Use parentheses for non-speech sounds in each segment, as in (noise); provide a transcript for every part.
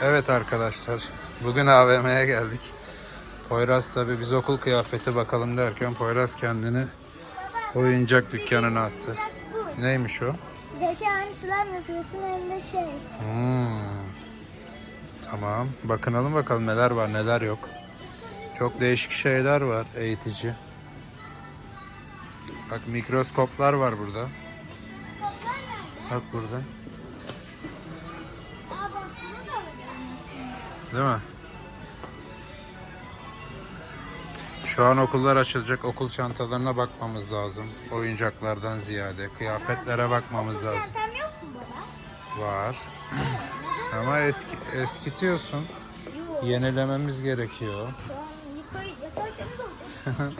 Evet arkadaşlar, bugün AVM'ye geldik. Poyraz tabi biz okul kıyafeti bakalım derken Poyraz kendini oyuncak dükkanına attı. Neymiş o? Zeki hani slime yapıyorsun hem de şey. Hmm. Tamam, bakınalım bakalım neler var neler yok. Çok değişik şeyler var eğitici. Bak mikroskoplar var burada. Bak burada. Değil mi? Şu an okullar açılacak. Okul çantalarına bakmamız lazım. Oyuncaklardan ziyade. Kıyafetlere bakmamız lazım. Çantam yok mu baba? Var. Ama eski eskitiyorsun. Yok. Yenilememiz gerekiyor. Olacak. (laughs)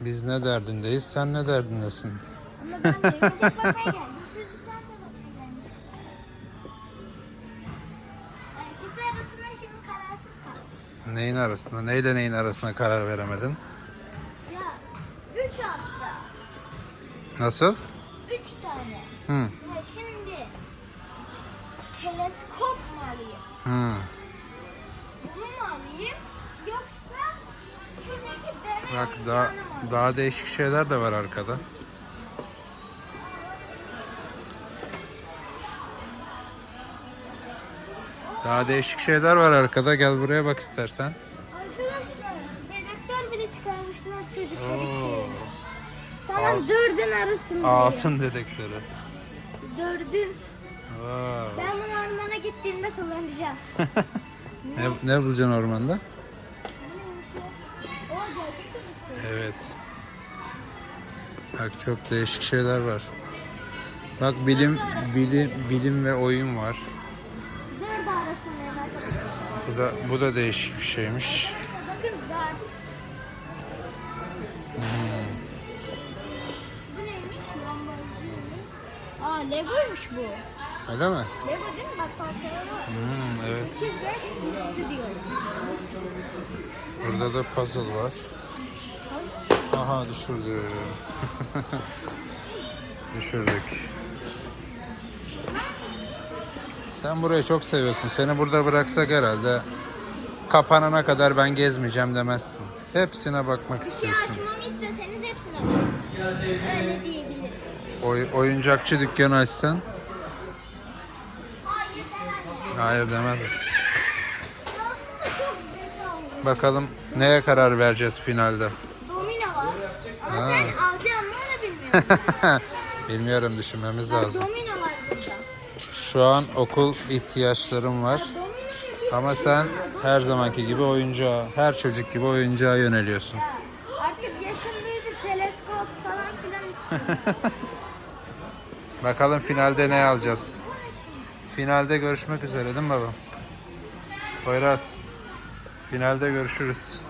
Biz ne derdindeyiz, sen ne derdindesin? Ama ben de Neyin arasında, neyle neyin arasına karar veremedin? Ya üç hatta. Nasıl? Üç tane. Hı. Ya şimdi teleskop mu alayım? Hı. Bunu mu alayım? Yoksa şuradaki deney Bak daha daha değişik şeyler de var arkada. Daha değişik şeyler var arkada. Gel buraya bak istersen. Arkadaşlar dedektör bile çıkarmışlar çocuklar Oo. için. Tamam dördün arasında. Altın dedektörü. Dördün. Wow. Ben bunu ormana gittiğimde kullanacağım. (laughs) Ne, ne bulacaksın ormanda? Evet. Bak çok değişik şeyler var. Bak bilim bilim bilim ve oyun var. Bu da bu da değişik bir şeymiş. Bakın zar. Bu neymiş? Lamborghini. Aa Lego'ymuş bu. Öyle mi? Lego değil mi? Bak parçaları var. Hmm, evet. 8 5 üstü diyor. Burada da puzzle var. Aha düşürdüm. Düşürdük. (laughs) Sen burayı çok seviyorsun. Seni burada bıraksak herhalde kapanana kadar ben gezmeyeceğim demezsin. Hepsine bakmak Bir şey istiyorsun. açmamı isteseniz hepsini açın. Öyle diyebilirim. Oy, oyuncakçı dükkanı açsan Hayır demem. hayır demez misin? Aslında çok zekalı. Bakalım neye karar vereceğiz finalde. Domino var. Ama Ha. sen alacağını da bilmiyorsun. (laughs) Bilmiyorum düşünmemiz lazım. domino var burada. Şu an okul ihtiyaçlarım var. Ama sen her zamanki gibi oyuncağa, her çocuk gibi oyuncağa yöneliyorsun. Artık yaşım büyüdü. Teleskop falan filan istiyorum. (laughs) Bakalım finalde ne alacağız? Finalde görüşmek üzere değil mi baba? Poyraz. Finalde görüşürüz.